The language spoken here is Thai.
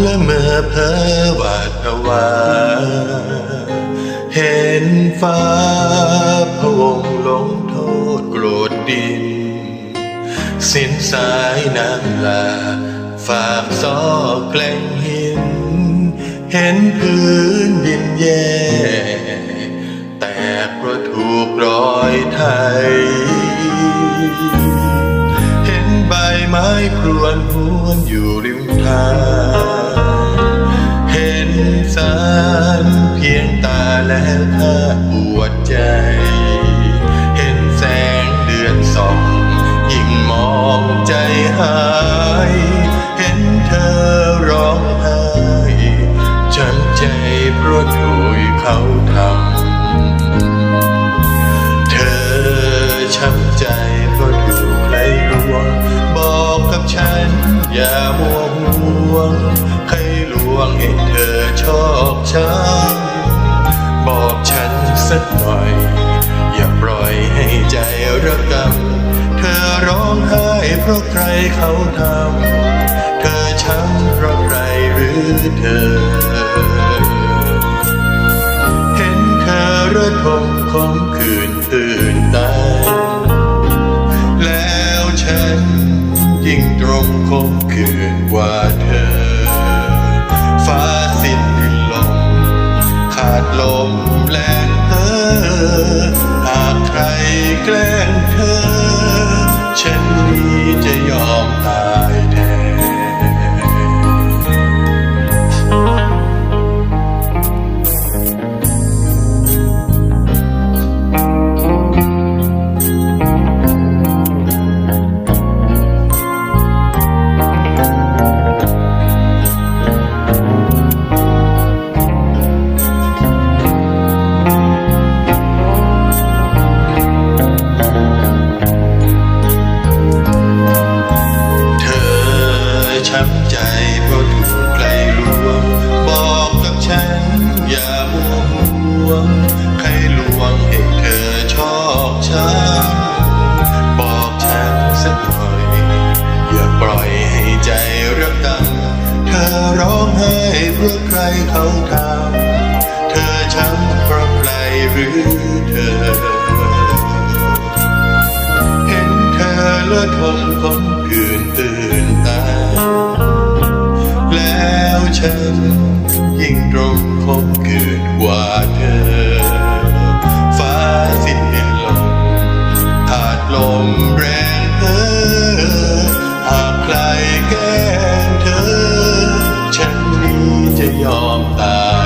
และเพ้อหวาดผวาเห็นฟ้าพะวงลงโทษโกรธดิน สิ้นสายน้ำลาฝากซอกแกล้งหิน เห็นพื้นดินแย่แตกเพราะถูกรอยไทย เห็นใบไม้พรวนหวนอยู่ริมทาง ตาแล้วถ้าปวดใจ เห็นแสงเดือนส่องยิ่งมองใจหาย เห็นเธอร้องไห้ช้ำใจเพราะถูกเขาทำ เธอช้ำใจเพราะถูกใครลวง บอกกับฉันอย่ามัวห่วง ใครลวงให้เธอชอกช้ำ รกรรม เธอร้องไห้เพราะใครเขาทำ เธอช้ำเพราะใครหรือเธอ เห็นเธอระทมคมคืนตื่น แกล้งเธอฉันนี้จะยอมตายแทน ใของดาวเธอช้ำเพราะใครหรือเธอ เห็นเธอและทมคนอื่นตื่นตา แล้วฉันยิ่งตรงคมคืนกว่าเธอ ฟ้าสิ้นลมขาดลมแรงเธอหากใครแก้เธอ จะยอมตาย